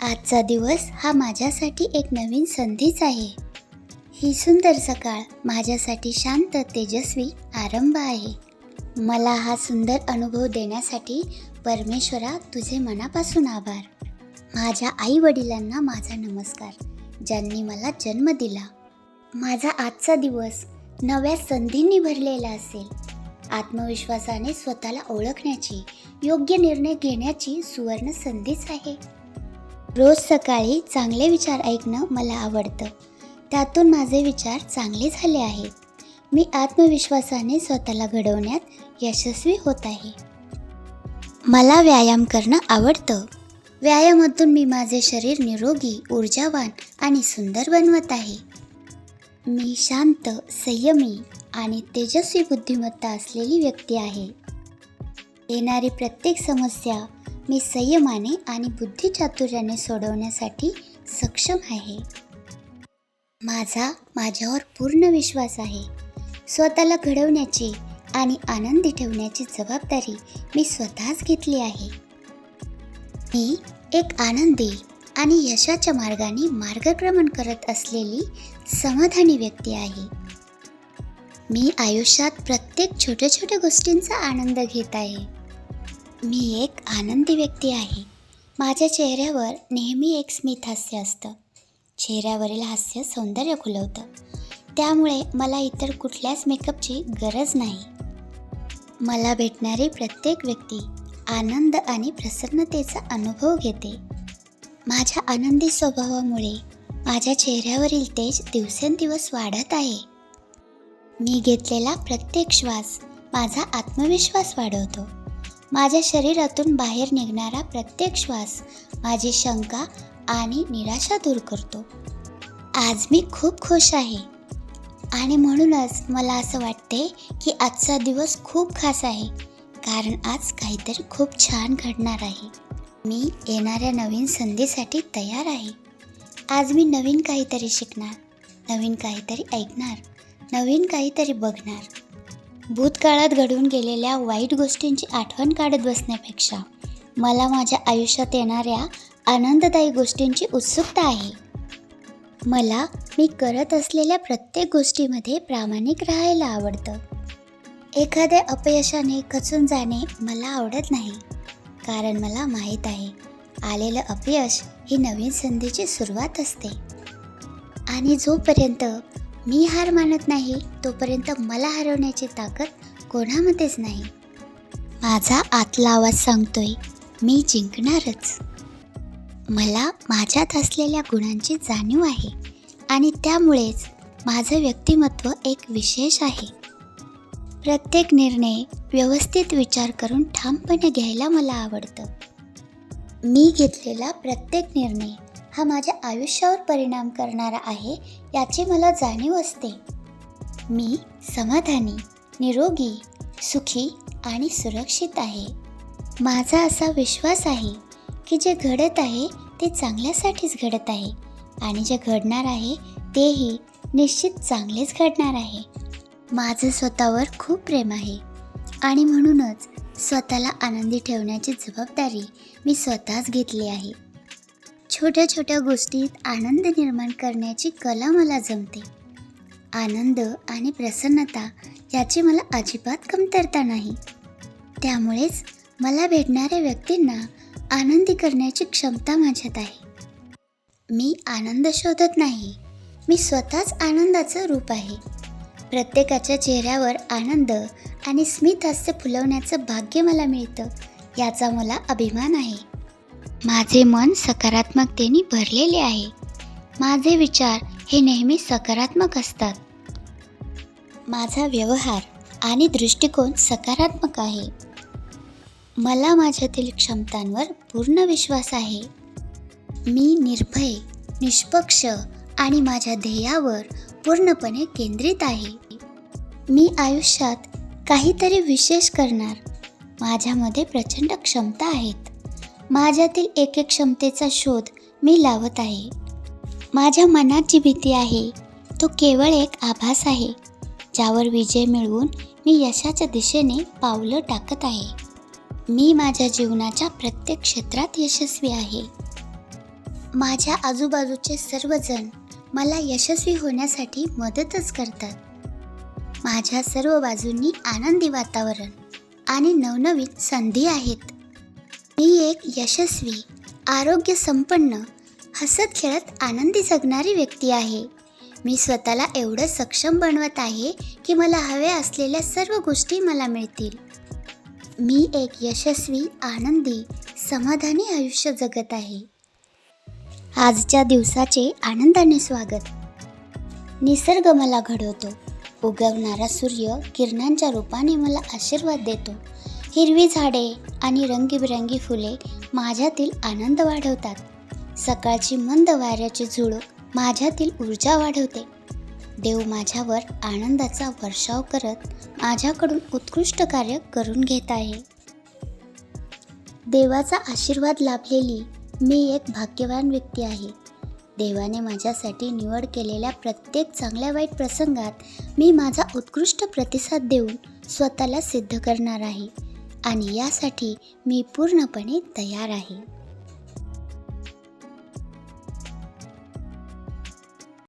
आजचा दिवस हा माझ्यासाठी एक नवीन संधीच आहे. ही सुंदर सकाळ माझ्यासाठी शांत तेजस्वी आरंभ आहे. मला हा सुंदर अनुभव देण्यासाठी परमेश्वरा तुझे मनापासून आभार. माझ्या आई वडिलांना माझा नमस्कार ज्यांनी मला जन्म दिला. माझा आजचा दिवस नव्या संधींनी भरलेला असेल. आत्मविश्वासाने स्वतःला ओळखण्याची योग्य निर्णय घेण्याची सुवर्ण संधीच आहे. रोज सकाळी चांगले विचार ऐकणं मला आवडतं. त्यातून माझे विचार चांगले झाले आहेत. मी आत्मविश्वासाने स्वतःला घडवण्यात यशस्वी होत आहे. मला व्यायाम करणं आवडतं. व्यायामातून मी माझे शरीर निरोगी ऊर्जावान आणि सुंदर बनवत आहे. मी शांत संयमी आणि तेजस्वी बुद्धिमत्ता असलेली व्यक्ती आहे. येणारी प्रत्येक समस्या मी संयमाने आणि बुद्धिचातुर्याने सोडवण्यासाठी सक्षम आहे. माझा माझ्यावर पूर्ण विश्वास आहे. स्वतःला घडवण्याची आणि आनंदी ठेवण्याची जबाबदारी मी स्वतःच घेतली आहे. मी एक आनंदी आणि यशाच्या मार्गाने मार्गक्रमण करत असलेली समाधानी व्यक्ती आहे. मी आयुष्यात प्रत्येक छोट्या छोट्या गोष्टींचा आनंद घेत आहे. मी एक आनंदी व्यक्ती आहे. माझ्या चेहऱ्यावर नेहमी एक स्मित हास्य असतं. चेहऱ्यावरील हास्य सौंदर्य खुलवतं. त्यामुळे मला इतर कुठल्याच मेकअपची गरज नाही. मला भेटणारी प्रत्येक व्यक्ती आनंद आणि प्रसन्नतेचा अनुभव घेते. माझ्या आनंदी स्वभावामुळे माझ्या चेहऱ्यावरील तेज दिवसेंदिवस वाढत आहे. मी घेतलेला प्रत्येक श्वास माझा आत्मविश्वास वाढवतो. माझ्या शरीरातून बाहेर निघणारा प्रत्येक श्वास माझी शंका आणि निराशा दूर करतो. आज मी खूप खुश आहे. आणि म्हणूनच मला असं वाटते की आजचा दिवस खूप खास आहे. कारण आज काहीतरी खूप छान घडणार आहे. मी येणाऱ्या नवीन संधीसाठी तयार आहे. आज मी नवीन काहीतरी शिकणार नवीन काहीतरी ऐकणार. नवीन काहीतरी बघणार. भूतकाळात घडून गेलेल्या वाईट गोष्टींची आठवण काढत बसण्यापेक्षा मला माझ्या आयुष्यात येणाऱ्या आनंददायी गोष्टींची उत्सुकता आहे. मला मी करत असलेल्या प्रत्येक गोष्टीमध्ये प्रामाणिक राहायला आवडतं. एखाद्या अपयशाने खचून जाणे मला आवडत नाही कारण मला माहीत आहे आलेलं अपयश ही नवीन संधीची सुरुवात असते. आणि जोपर्यंत मी हार मानत नाही तोपर्यंत मला हरवण्याची ताकद कोणामध्येच नाही. माझा आतला आवाज सांगतोय मी जिंकणारच. मला माझ्यात असलेल्या गुणांची जाणीव आहे आणि त्यामुळेच माझं व्यक्तिमत्व एक विशेष आहे. प्रत्येक निर्णय व्यवस्थित विचार करून ठामपणे घ्यायला मला आवडतं. मी घेतलेला प्रत्येक निर्णय हा माझ्या आयुष्यावर परिणाम करणारा आहे याची मला जाणीव असते. मी समाधानी निरोगी सुखी आणि सुरक्षित आहे. माझा असा विश्वास आहे की जे घडत आहे ते चांगल्यासाठीच घडत आहे आणि जे घडणार आहे तेही निश्चित चांगलेच घडणार आहे. माझं स्वतःवर खूप प्रेम आहे आणि म्हणूनच स्वतःला आनंदी ठेवण्याची जबाबदारी मी स्वतःच घेतली आहे. छोट्या छोट्या गोष्टीत आनंद निर्माण करण्याची कला मला जमते. आनंद आणि प्रसन्नता याची मला अजिबात कमतरता नाही. त्यामुळेच मला भेटणाऱ्या व्यक्तींना आनंदी करण्याची क्षमता माझ्यात आहे. मी आनंद शोधत नाही. मी स्वतःच आनंदाचं रूप आहे. प्रत्येकाच्या चेहऱ्यावर आनंद आणि स्मित हास्य फुलवण्याचं भाग्य मला मिळतं याचा मला अभिमान आहे. माझे मन सकारात्मकतेने भरलेले आहे. माझे विचार हे नेहमी सकारात्मक असतात. माझा व्यवहार आणि दृष्टिकोन सकारात्मक आहे. मला माझ्यातील क्षमतांवर पूर्ण विश्वास आहे. मी निर्भय निष्पक्ष आणि माझ्या ध्येयावर पूर्णपणे केंद्रित आहे. मी आयुष्यात काहीतरी विशेष करणार. माझ्यामध्ये प्रचंड क्षमता आहेत. माझ्यातील एक एक क्षमतेचा शोध मी लावत आहे. माझ्या मनात जी भीती आहे तो केवळ एक आभास आहे ज्यावर विजय मिळवून मी यशाच्या दिशेने पावलं टाकत आहे. मी माझ्या जीवनाच्या प्रत्येक क्षेत्रात यशस्वी आहे. माझ्या आजूबाजूचे सर्वजण मला यशस्वी होण्यासाठी मदतच करतात. माझ्या सर्व बाजूंनी आनंदी वातावरण आणि नवनवीन संधी आहेत. मी एक यशस्वी आरोग्य संपन्न हसत खेळत आनंदी जगणारी व्यक्ती आहे. मी स्वतःला एवढं सक्षम बनवत आहे की मला हव्या असलेल्या सर्व गोष्टी मला मिळतील. मी एक यशस्वी आनंदी समाधानी आयुष्य जगत आहे. आजच्या दिवसाचे आनंदाने स्वागत. निसर्ग मला घडवतो. उगवणारा सूर्य किरणांच्या रूपाने मला आशीर्वाद देतो. हिरवी झाडे आणि रंगीबिरंगी फुले माझ्यातील आनंद वाढवतात. सकाळची मंद वाऱ्याची झुळूक माझ्यातील ऊर्जा वाढवते. देव माझ्यावर आनंदाचा वर्षाव करत माझ्याकडून उत्कृष्ट कार्य करून घेत आहे. देवाचा आशीर्वाद लाभलेली मी एक भाग्यवान व्यक्ती आहे. देवाने माझ्यासाठी निवड केलेल्या प्रत्येक चांगल्या वाईट प्रसंगात मी माझा उत्कृष्ट प्रतिसाद देऊन स्वतःला सिद्ध करणार आहे. आणि यासाठी मी पूर्णपणे तयार आहे.